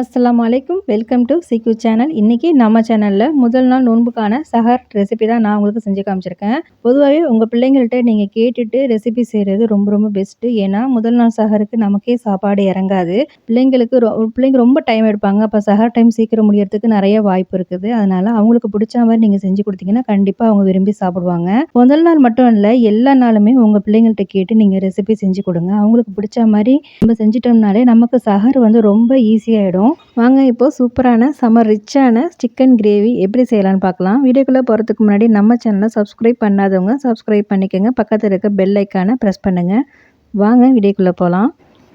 அஸ்லாம் வலைக்கும் welcome to சிக்யூ channel இன்றைக்கி நம்ம சேனலில் முதல் நாள் நோன்புக்கான சஹர் ரெசிபி தான் நான் உங்களுக்கு செஞ்சு காமிச்சிருக்கேன். பொதுவாகவே உங்கள் பிள்ளைங்கள்ட்ட நீங்கள் கேட்டுட்டு ரெசிபி செய்கிறது ரொம்ப ரொம்ப பெஸ்ட்டு ஏன்னா முதல் நாள் சஹருக்கு நமக்கே சாப்பாடு இறங்காது. பிள்ளைங்களுக்கு ரொ பிள்ளைங்க ரொம்ப டைம் எடுப்பாங்க. அப்போ சஹர் டைம் சீக்கிரம் முடியறதுக்கு நிறைய வாய்ப்பு இருக்குது. அதனால் அவங்களுக்கு பிடிச்ச மாதிரி நீங்கள் செஞ்சு கொடுத்தீங்கன்னா கண்டிப்பாக அவங்க விரும்பி சாப்பிடுவாங்க. முதல் நாள் மட்டும் இல்லை எல்லா நாளுமே உங்கள் பிள்ளைங்கள்ட்ட கேட்டு நீங்கள் ரெசிபி செஞ்சு கொடுங்க. அவங்களுக்கு பிடிச்ச மாதிரி நம்ம செஞ்சிட்டோம்னாலே நமக்கு சஹர் வந்து ரொம்ப ஈஸியாகிடும் வாங்க இப்போ சூப்பரான செம்ம ரிச்சான சிக்கன் கிரேவி எப்படி செய்யலான்னு பார்க்கலாம். வீடியோக்குள்ளே போகிறதுக்கு முன்னாடி நம்ம சேனலை சப்ஸ்கிரைப் பண்ணாதவங்க சப்ஸ்கிரைப் பண்ணிக்கோங்க. பக்கத்தில் இருக்க பெல் ஐக்கானை ப்ரெஸ் பண்ணுங்கள் வாங்க வீடியோக்குள்ளே போகலாம்.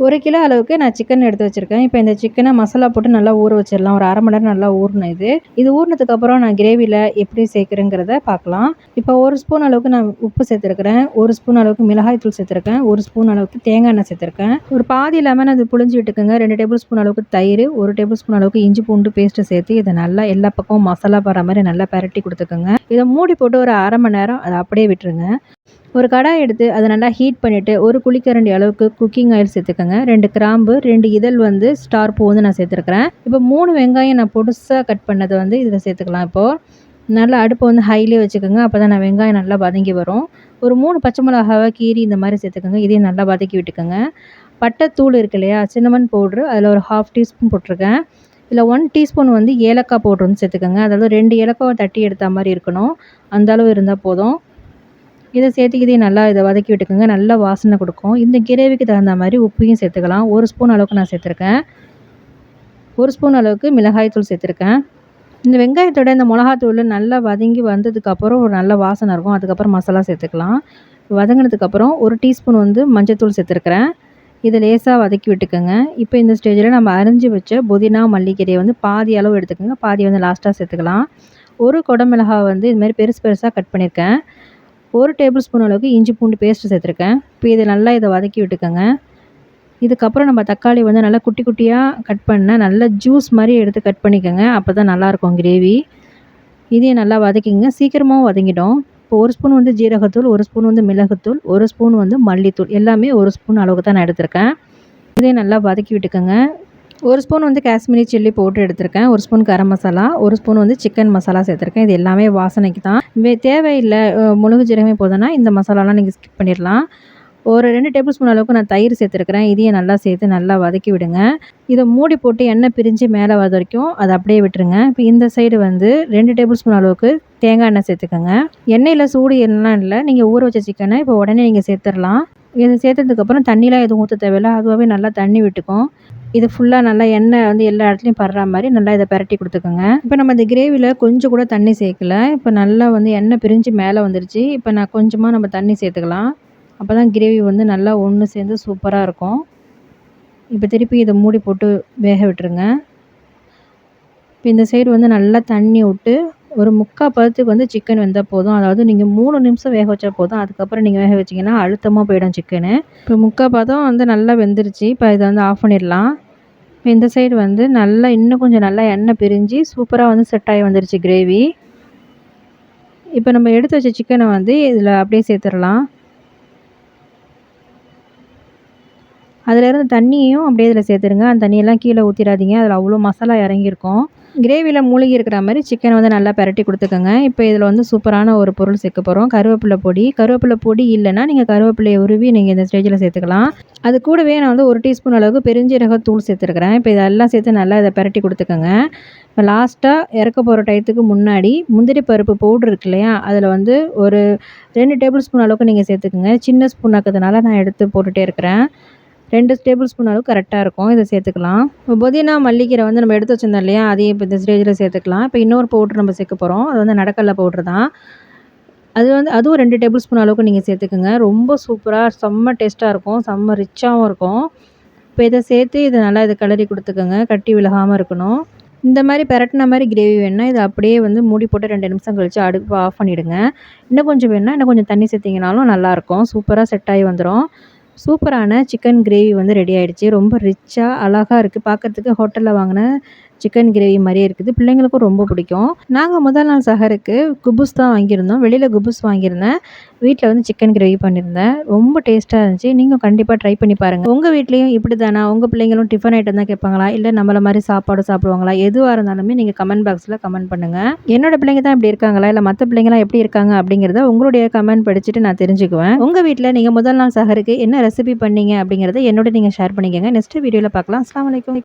ஒரு கிலோ அளவுக்கு நான் சிக்கன் எடுத்து வச்சுருக்கேன். இப்போ இந்த சிக்கனை மசாலா போட்டு நல்லா ஊற வச்சிடலாம். ஒரு அரை மணி நேரம் நல்லா ஊறணும் இது. இது ஊறினதுக்கப்புறம் நான் கிரேவியில் எப்படி சேர்க்குறேங்கிறத பார்க்கலாம். இப்போ ஒரு ஸ்பூன் அளவுக்கு நான் உப்பு சேர்த்துருக்கிறேன். ஒரு ஸ்பூன் அளவுக்கு மிளகாய் தூள் சேர்த்துருக்கேன். ஒரு ஸ்பூன் அளவுக்கு தேங்காய் எண்ணெய் சேர்த்துருக்கேன். ஒரு பாதி லெமன் அது புளிஞ்சு விட்டுக்கோங்க. ரெண்டு டேபிள் ஸ்பூன் அளவுக்கு தயிர் ஒரு டேபிள் ஸ்பூன் அளவுக்கு இஞ்சி பூண்டு பேஸ்ட்டு சேர்த்து இதை நல்லா எல்லா பக்கமும் மசாலா போடுற மாதிரி நல்லா பரட்டி கொடுத்துக்கோங்க. இதை மூடி போட்டு ஒரு அரை மணி நேரம் அதை அப்படியே விட்டுருங்க. ஒரு கடாய் எடுத்து அதை நல்லா ஹீட் பண்ணிவிட்டு ஒரு குழிக்கரண்டி அளவுக்கு குக்கிங் ஆயில் சேர்த்துக்கோங்க. ரெண்டு கிராம்பு ரெண்டு இதழ் வந்து ஸ்டார் பூ வந்து நான் சேர்த்துருக்குறேன். இப்போ மூணு வெங்காயம் நான் பொடுசாக கட் பண்ணதை வந்து இதில் சேர்த்துக்கலாம் இப்போது நல்லா அடுப்பை வந்து ஹைலே வச்சுக்கோங்க. அப்போ தான் நான் வெங்காயம் நல்லா வதங்கி வரும். ஒரு மூணு பச்சை மிளகாவை கீரி இந்த மாதிரி சேர்த்துக்கோங்க. இதையும் நல்லா வதக்கி விட்டுக்கோங்க. பட்டைத்தூள் இருக்கு இல்லையா? Cinnamon powder. அதில் ஒரு ஹாஃப் டீஸ்பூன் போட்டிருக்கேன். இதில் ஒன் டீஸ்பூன் வந்து ஏலக்காய் பவுட்ரு வந்து சேர்த்துக்கோங்க. அதாவது ரெண்டு ஏலக்காவை தட்டி எடுத்த மாதிரி இருக்கணும். அந்த அளவு இருந்தால் போதும். இதை சேர்த்து இதையும் நல்லா இதை வதக்கி விட்டுக்கோங்க. நல்லா வாசனை கொடுக்கும். இந்த கிரேவிக்கு தகுந்த மாதிரி உப்பையும் சேர்த்துக்கலாம். ஒரு ஸ்பூன் அளவுக்கு நான் சேர்த்துருக்கேன். ஒரு ஸ்பூன் அளவுக்கு மிளகாய் தூள் சேர்த்துருக்கேன். இந்த வெங்காயத்தோட இந்த மிளகாத்தூள் நல்லா வதங்கி வந்ததுக்கப்புறம் ஒரு நல்ல வாசனை இருக்கும். அதுக்கப்புறம் மசாலா சேர்த்துக்கலாம். வதங்கினதுக்கப்புறம் ஒரு டீஸ்பூன் வந்து மஞ்சத்தூள் சேர்த்துருக்குறேன். இதை லேசாக வதக்கி விட்டுக்கோங்க. இப்போ இந்த ஸ்டேஜில் நம்ம அரிஞ்சு வச்ச புதினா மல்லிக்கீரையை வந்து பாதி அளவு எடுத்துக்கோங்க. பாதி வந்து லாஸ்ட்டாக சேர்த்துக்கலாம். ஒரு குடமிளகா வந்து இதுமாதிரி பெருசு பெருசாக கட் பண்ணியிருக்கேன் ஒரு டேபிள் ஸ்பூன் அளவுக்கு இஞ்சி பூண்டு பேஸ்ட்டு சேர்த்துருக்கேன். இப்போ இதை நல்லா இதை வதக்கி விட்டுக்கோங்க. இதுக்கப்புறம் நம்ம தக்காளி வந்து நல்லா குட்டி குட்டியாக கட் பண்ண நல்லா ஜூஸ் மாதிரி எடுத்து கட் பண்ணிக்கோங்க. அப்போ தான் நல்லாயிருக்கும் கிரேவி இதையும் நல்லா வதக்கிங்க சீக்கிரமாகவும் வதங்கிடும். இப்போ ஒரு ஸ்பூன் வந்து ஜீரகத்தூள் ஒரு ஸ்பூன் வந்து மிளகுத்தூள் ஒரு ஸ்பூன் வந்து மல்லித்தூள் எல்லாமே ஒரு ஸ்பூன் அளவுக்கு தான் நான் எடுத்திருக்கேன். இதையும் நல்லா வதக்கி விட்டுக்கோங்க. ஒரு ஸ்பூன் வந்து காஷ்மீரி சில்லி போட்டு எடுத்திருக்கேன். ஒரு ஸ்பூன் கரம் மசாலா ஒரு ஸ்பூன் வந்து சிக்கன் மசாலா சேர்த்துருக்கேன். இது எல்லாமே வாசனைக்கு தான். தேவையில்லை முழுகு ஜீரகமே போதுன்னா இந்த மசாலாலாம் நீங்கள் ஸ்கிப் பண்ணிடலாம். ஒரு ரெண்டு டேபிள் ஸ்பூன் அளவுக்கு நான் தயிர் சேர்த்துருக்கிறேன். இதையும் நல்லா சேர்த்து நல்லா வதக்கி விடுங்க. இதை மூடி போட்டு எண்ணெய் பிரிஞ்சு மேலே வர வரைக்கும் அதை அப்படியே விட்டுருங்க. இப்போ இந்த சைடு வந்து ரெண்டு டேபிள் ஸ்பூன் அளவுக்கு தேங்காய் எண்ணெய் சேர்த்துக்கோங்க. எண்ணெயில் சூடு எண்ணெய்லாம் இல்லை. நீங்கள் ஊற வச்ச சிக்கனை இப்போ உடனே நீங்கள் சேர்த்துடலாம். இதை சேர்த்ததுக்கப்புறம் தண்ணிலாம் எதுவும் ஊற்ற தேவையில்லை. அதுவாகவே நல்லா தண்ணி விட்டுக்கும். இது ஃபுல்லாக நல்லா எண்ணெய் வந்து எல்லா இடத்துலையும் படுற மாதிரி நல்லா இதை பரட்டி கொடுத்துக்கோங்க. இப்போ நம்ம இந்த கிரேவியில் கொஞ்சம் கூட தண்ணி சேர்க்கல. இப்போ நல்லா வந்து எண்ணெய் பிரிஞ்சு மேலே வந்துருச்சு. இப்போ நான் கொஞ்சமாக நம்ம தண்ணி சேர்த்துக்கலாம். அப்போ தான் கிரேவி வந்து நல்லா ஒன்று சேர்ந்து சூப்பராக இருக்கும். இப்போ திருப்பி இதை மூடி போட்டு வேக விட்டுருங்க. இப்போ இந்த சைடு வந்து நல்லா தண்ணி விட்டு ஒரு முக்கால் பதத்துக்கு வந்து சிக்கன் வெந்தால் போதும். அதாவது நீங்கள் மூணு நிமிஷம் வேக வச்சா போதும். அதுக்கப்புறம் நீங்கள் வேக வச்சிங்கன்னா அழுத்தமாக போயிடும் சிக்கனு இப்போ முக்கால் பதம் வந்து நல்லா வெந்துருச்சு. இப்போ இதை வந்து ஆஃப் பண்ணிடலாம். இப்போ இந்த சைடு வந்து நல்லா இன்னும் கொஞ்சம் நல்லா எண்ணெய் பிரிஞ்சு சூப்பராக வந்து செட் ஆகி வந்துருச்சு கிரேவி இப்போ நம்ம எடுத்து வச்ச சிக்கனை வந்து இதில் அப்படியே சேர்த்துடலாம். அதில் இருந்த தண்ணியையும் அப்படியே இதில் சேர்த்துருங்க அந்த தண்ணியெல்லாம் கீழே ஊற்றிடாதீங்க அதில் அவ்வளோ மசாலா இறங்கியிருக்கும். கிரேவியில் மூழ்கி இருக்கிற மாதிரி சிக்கனை வந்து நல்லா பரட்டி கொடுத்துக்கோங்க. இப்போ இதில் வந்து சூப்பரான ஒரு பொருள் சேர்க்க போகிறோம் கருவேப்பிலை பொடி. கருவேப்பிலை பொடி இல்லைன்னா நீங்கள் கருவேப்பிலையை உருவி நீங்கள் இந்த ஸ்டேஜில் சேர்த்துக்கலாம். அது கூடவே நான் வந்து ஒரு டீஸ்பூன் அளவுக்கு பெருஞ்சீரக தூள் சேர்த்துருக்கிறேன். இப்போ இதெல்லாம் சேர்த்து நல்லா இதை பரட்டி கொடுத்துக்கோங்க. இப்போ லாஸ்ட்டாக இறக்க போகிற டயத்துக்கு முன்னாடி முந்திரி பருப்பு பவுட்ரு இருக்கு இல்லையா? அதில் வந்து ஒரு ரெண்டு டேபிள் ஸ்பூன் அளவுக்கு நீங்கள் சேர்த்துக்குங்க. சின்ன ஸ்பூன் ஆக்கிறதுனால நான் எடுத்து போட்டுகிட்டே இருக்கிறேன். ரெண்டு டேபிள் ஸ்பூன் அளவு கரெக்டாக இருக்கும். இதை சேர்த்துக்கலாம். இப்போ புதினா மல்லிக்கீரை வந்து நம்ம எடுத்து வச்சிருந்தோம் இல்லையா? அதையும் இப்போ இந்த ஸ்டேஜில் சேர்த்துக்கலாம். இப்போ இன்னொரு பவுட்ரு நம்ம சேர்க்க போகிறோம் அது வந்து நடக்கல்ல பவுட்ரு தான். அது வந்து அதுவும் ரெண்டு டேபிள் ஸ்பூன் அளவுக்கு நீங்கள் சேர்த்துக்குங்க. ரொம்ப சூப்பராக செம்ம டேஸ்ட்டாக இருக்கும். செம்ம ரிச்சாகவும் இருக்கும். இப்போ இதை சேர்த்து இதை நல்லா இதை கிளறி கொடுத்துக்கோங்க. கட்டி விலகாமல் இருக்கணும். இந்த மாதிரி பெரட்டின மாதிரி கிரேவி வேணுன்னா இதை அப்படியே வந்து மூடி போட்டு ரெண்டு நிமிஷம் கழித்து அடுப்பு ஆஃப் பண்ணிவிடுங்க இன்னும் கொஞ்சம் வேணுன்னா இன்னும் கொஞ்சம் தண்ணி சேர்த்திங்கனாலும் நல்லாயிருக்கும் சூப்பராக செட் ஆகி வந்துடும் சூப்பரான சிக்கன் கிரேவி வந்து ரெடி ஆகிடுச்சி ரொம்ப ரிச்சாக அழகாக இருக்குது பார்க்கறதுக்கு ஹோட்டலில் வாங்கின சிக்கன் கிரேவி மாதிரியே இருக்குது. பிள்ளைங்களுக்கும் ரொம்ப பிடிக்கும். நாங்கள் முதல் நாள் சஹருக்கு குபுஸ் தான் வாங்கியிருந்தோம். வெளியில் குபுஸ் வாங்கியிருந்தேன். வீட்டில் வந்து சிக்கன் கிரேவி பண்ணியிருந்தேன். ரொம்ப டேஸ்ட்டாக இருந்துச்சு. நீங்கள் கண்டிப்பாக ட்ரை பண்ணி பாருங்கள் உங்கள் வீட்லேயும் இப்படி தானா உங்கள் பிள்ளைங்களும் டிஃபன் ஐட்டம் தான் கேட்பாங்களா? இல்லை நம்மளை மாதிரி சாப்பாடு சாப்பிடுவாங்களா? எதுவாக இருந்தாலுமே நீங்கள் கமெண்ட் பாக்ஸில் கமெண்ட் பண்ணுங்கள் என்னோட பிள்ளைங்க தான் இப்படி இருக்காங்களா? இல்லை மற்ற பிள்ளைங்களாம் எப்படி இருக்காங்க? அப்படிங்கிறத உங்களுடைய கமெண்ட் படிச்சுட்டு நான் தெரிஞ்சுக்குவேன். உங்கள் வீட்டில் நீங்கள் முதல் நாள் சஹருக்கு என்ன ரெசிபி பண்ணீங்க அப்படிங்கிறத என்னோட நீங்கள் ஷேர் பண்ணிக்கோங்க. நெக்ஸ்ட் வீடியோவில் பார்க்கலாம். அஸ்லாம் வலைக்கம்